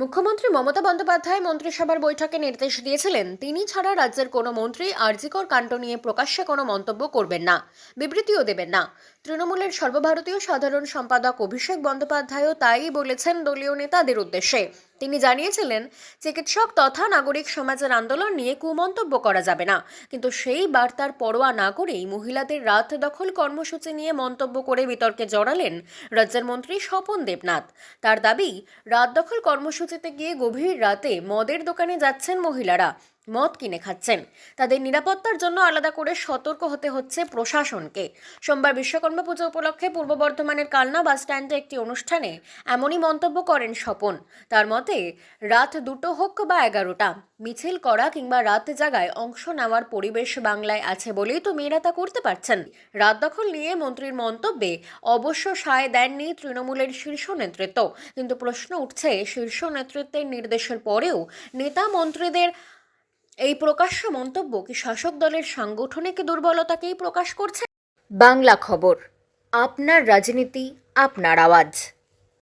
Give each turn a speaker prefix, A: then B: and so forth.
A: মুখ্যমন্ত্রী মমতা বন্দ্যোপাধ্যায় মন্ত্রিসভার বৈঠকে নির্দেশ দিয়েছিলেন, তিনি ছাড়া রাজ্যের কোনো মন্ত্রী আরজিকর কাণ্ড নিয়ে প্রকাশ্যে কোনো মন্তব্য করবেন না, বিবৃতিও দেবেন না। তৃণমূলের সর্বভারতীয় সাধারণ সম্পাদক অভিষেক বন্দ্যোপাধ্যায়ও তাই বলেছেন দলীয় নেতাদের উদ্দেশ্যে। তিনি জানিয়েছিলেন, চিকিৎসক তথা নাগরিক সমাজের আন্দোলন নিয়ে কুমন্তব্য করা যাবে না। কিন্তু সেই বার্তার পরোয়া না করেই মহিলাদের রাত দখল কর্মসূচি নিয়ে মন্তব্য করে বিতর্কে জড়ালেন রাজ্যের মন্ত্রী স্বপন দেবনাথ। তার দাবি, রাত দখল কর্মসূচিতে গিয়ে গভীর রাতে মদের দোকানে যাচ্ছেন মহিলারা। মদ কিনে খাচ্ছেন। তাদের নিরাপত্তার জন্য আলাদা করে সতর্ক হতে হচ্ছে প্রশাসনকে। সোমবার বিশ্বকর্মা পুজো উপলক্ষে পূর্ব বর্ধমানের কালনা বাস স্ট্যান্ডে একটি অনুষ্ঠানে এমনই মন্তব্য করেন স্বপন। তার মতে, রাত দুটো হোক বা এগারোটা, মিছিল করা কিংবা রাত জাগায় অংশ নেওয়ার পরিবেশ বাংলায় আছে বলেই তো মেয়েরা তা করতে পারছেন। রাত দখল নিয়ে মন্ত্রীর মন্তব্যে অবশ্য সায় দেননি তৃণমূলের শীর্ষ নেতৃত্ব। কিন্তু প্রশ্ন উঠছে, শীর্ষ নেতৃত্বের নির্দেশের পরেও নেতা মন্ত্রীদের এই প্রকাশ্য মন্তব্য কি শাসক দলের সাংগঠনিক দুর্বলতাকেই প্রকাশ করছে? বাংলা খবর, আপনার রাজনীতি, আপনার আওয়াজ।